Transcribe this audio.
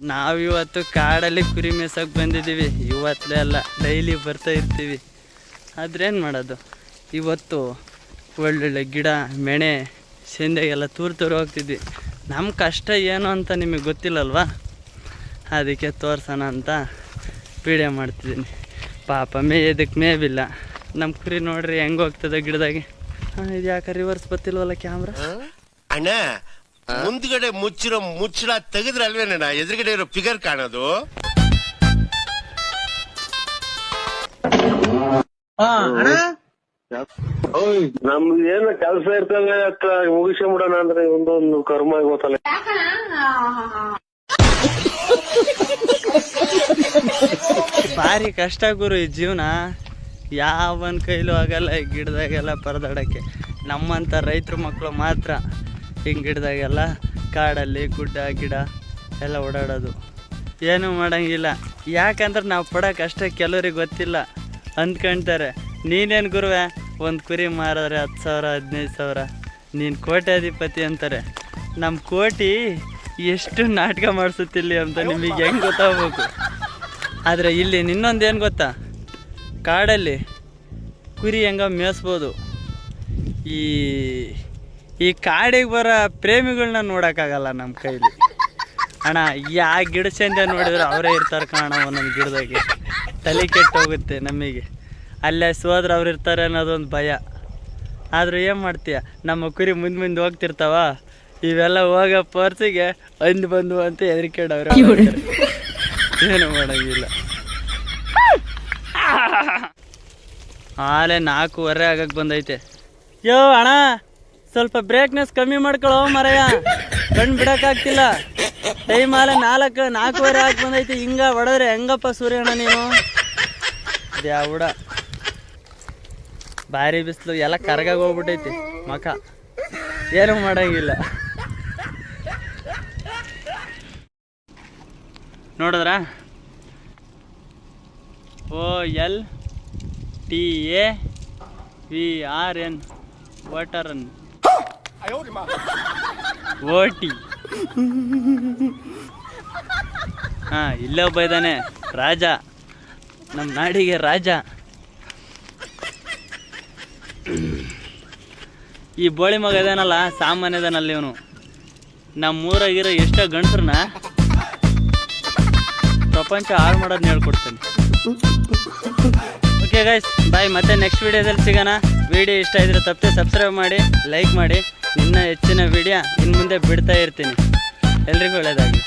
ನಾವಿವತ್ತು ಕಾಡಲ್ಲಿ ಕುರಿ ಮೇಸಕ್ಕೆ ಬಂದಿದ್ದೀವಿ. ಇವತ್ತಲೇ ಅಲ್ಲ, ಡೈಲಿ ಬರ್ತಾ ಇರ್ತೀವಿ. ಆದ್ರೇನು ಮಾಡೋದು? ಇವತ್ತು ಒಳ್ಳೊಳ್ಳೆ ಗಿಡ, ಮೆಣೆ ಸೆಂದೆಗೆಲ್ಲ ತೂರು ತೂರು ಹೋಗ್ತಿದ್ವಿ. ನಮ್ಮ ಕಷ್ಟ ಏನು ಅಂತ ನಿಮಗೆ ಗೊತ್ತಿಲ್ಲಲ್ವಾ? ಅದಕ್ಕೆ ತೋರ್ಸೋಣ ಅಂತ ಪೀಡೆ ಮಾಡ್ತಿದ್ದೀನಿ. ಪಾಪ ಮೇಯೋದಕ್ಕೆ ಮೇವಿಲ್ಲ. ನಮ್ಮ ಕುರಿ ನೋಡ್ರಿ ಹೆಂಗೆ ಹೋಗ್ತದೆ ಗಿಡದಾಗೆ? ಇದು ಯಾಕೆ ರಿವರ್ಸ್ ಬರ್ತಿಲ್ವಲ್ಲ ಕ್ಯಾಮ್ರಾ ಅಣ್ಣ ಮುಂದ್ಗಡೆ ಮುಚ್ಚಿರೋ ಮುಚ್ಚಳ ತೆಗೆದ್ರೆ ಅಲ್ವೇನಣ್ಣ ಎದುರುಗಡೆ ಇರೋ ಫಿಗರ್ ಕಾಣೋದು. ನಮ್ದು ಏನು ಕೆಲಸ ಇರ್ತದೆ ಅತ್ತ ಮುಗಿಸ್ಕೊಂಬಿಡೋಣ ಅಂದ್ರೆ ಒಂದೊಂದು ಕರ್ಮ ಗೊತ್ತಲ್ಲ ಭಾರಿ ಕಷ್ಟ ಗುರು ಈ ಜೀವನ. ಯಾವನ್ ಕೈಲೂ ಆಗಲ್ಲ ಈ ಗಿಡದಾಗೆಲ್ಲ ಪರದಾಡಕ್ಕೆ. ನಮ್ಮಂತ ರೈತರ ಮಕ್ಕಳು ಮಾತ್ರ. ಹಿಂಗೆ ಗಿಡದಾಗೆಲ್ಲ ಕಾಡಲ್ಲಿ ಗುಡ್ಡ, ಗಿಡ ಎಲ್ಲ ಓಡಾಡೋದು. ಏನೂ ಮಾಡೋಂಗಿಲ್ಲ. ಯಾಕಂದ್ರೆ ನಾವು ಪಡೋ ಕಷ್ಟ ಕೆಲವ್ರಿಗೆ ಗೊತ್ತಿಲ್ಲ. ಅಂದ್ಕೊಂತಾರೆ, ನೀನೇನು ಗುರುವೆ? ಒಂದು ಕುರಿ ಮಾರಿದ್ರೆ ಹತ್ತು ಸಾವಿರ, ಹದಿನೈದು ಸಾವಿರ. ನೀನು ಕೋಟ್ಯಾಧಿಪತಿ ಅಂತಾರೆ. ನಮ್ಮ ಕೋಟಿ ಎಷ್ಟು ನಾಟಕ ಮಾಡಿಸುತ್ತಿಲ್ಲಿ ಅಂತ ನಿಮಗೆ ಹೆಂಗೆ ಗೊತ್ತಾಗಬೇಕು? ಆದರೆ ಇಲ್ಲಿ ಇನ್ನೊಂದು ಏನು ಗೊತ್ತಾ? ಕಾಡಲ್ಲಿ ಕುರಿ ಹೆಂಗ ಮೇಯಿಸ್ಬೋದು? ಈ ಈ ಕಾಡಿಗೆ ಬರೋ ಪ್ರೇಮಿಗಳನ್ನ ನೋಡೋಕ್ಕಾಗಲ್ಲ ನಮ್ಮ ಕೈಲಿ. ಅಣ್ಣ ಯಾ ಗಿಡ ಚಂದ ನೋಡಿದ್ರೆ ಅವರೇ ಇರ್ತಾರೆ ಕಾಣ ಒಂದೊಂದು ಗಿಡದಾಗೆ. ತಲೆ ಕೆಟ್ಟೋಗುತ್ತೆ ನಮಗೆ. ಅಲ್ಲೇ ಸೋದ್ರೆ ಅವ್ರು ಇರ್ತಾರೆ ಅನ್ನೋದೊಂದು ಭಯ. ಆದರೂ ಏನು ಮಾಡ್ತೀಯ? ನಮ್ಮ ಕುರಿ ಮುಂದೆ ಮುಂದೆ ಹೋಗ್ತಿರ್ತಾವ. ಇವೆಲ್ಲ ಹೋಗೋ ಪರ್ಸಿಗೆ ಅಂದು ಬಂದು ಅಂತ ಹೆದರಿಕೆಡವ್ರೆ. ಏನು ಮಾಡೋಂಗಿಲ್ಲ. ಆಲೆ ನಾಲ್ಕೂವರೆ ಆಗಕ್ಕೆ ಬಂದೈತೆ. ಯೋ ಅಣ್ಣ! ಸ್ವಲ್ಪ ಬ್ರೇಕ್ನೆಸ್ ಕಮ್ಮಿ ಮಾಡ್ಕೊಳ್ಳೋ ಮರಯ್ಯ ಕಣ್ಣು ಬಿಡೋಕ್ಕಾಗ್ತಿಲ್ಲ ಟೈಮ್ ಆಲೆ ನಾಲ್ಕು, ನಾಲ್ಕೂವರೆ ಆಗಿ ಬಂದೈತಿ. ಹಿಂಗ ಹೊಡೆದ್ರೆ ಹೆಂಗಪ್ಪ ಸೂರ್ಯಣ್ಣ ನೀನು? ದ್ಯಾವುಡ. ಭಾರಿ ಬಿಸಿಲು, ಎಲ್ಲ ಕರಗಾಗ ಹೋಗ್ಬಿಟ್ಟೈತಿ. ಮಕ ಏನು ಮಾಡಂಗಿಲ್ಲ. ನೋಡಿದ್ರಾ? ಓ L T A V R N water O T ಹಾ, ಇಲ್ಲೇ ಒಬ್ಬ ಇದ್ದಾನೆ. ರಾಜ. ನಮ್ಮ ನಾಡಿಗೆ ರಾಜ. ಈ ಬೋಳಿ ಮಗ ಇದಾನಲ್ಲ, ಸಾಮಾನ್ಯ ಇದಾನಲ್ಲ ಇವನು. ನಮ್ಮೂರಾಗಿರೋ ಎಷ್ಟೋ ಗಂಡಸ್ರನ್ನ ಪ್ರಪಂಚ ಹಾಳು ಮಾಡೋದನ್ನ ಹೇಳ್ಕೊಡ್ತೇನೆ. ಓಕೆ ಗೈಸ್ ಬಾಯ್ ಮತ್ತೆ ನೆಕ್ಸ್ಟ್ ವಿಡಿಯೋದಲ್ಲಿ ಸಿಗೋಣ. ವಿಡಿಯೋ ಇಷ್ಟ ಇದ್ರೆ ತಪ್ಪದೆ ಸಬ್ಸ್ಕ್ರೈಬ್ ಮಾಡಿ ಲೈಕ್ ಮಾಡಿ. ಇನ್ನೂ ಹೆಚ್ಚಿನ ವಿಡಿಯೋ ಇನ್ನು ಮುಂದೆ ಬಿಡ್ತಾ ಇರ್ತೀನಿ. ಎಲ್ರಿಗೂ ಒಳ್ಳೆಯದಾಗಲಿ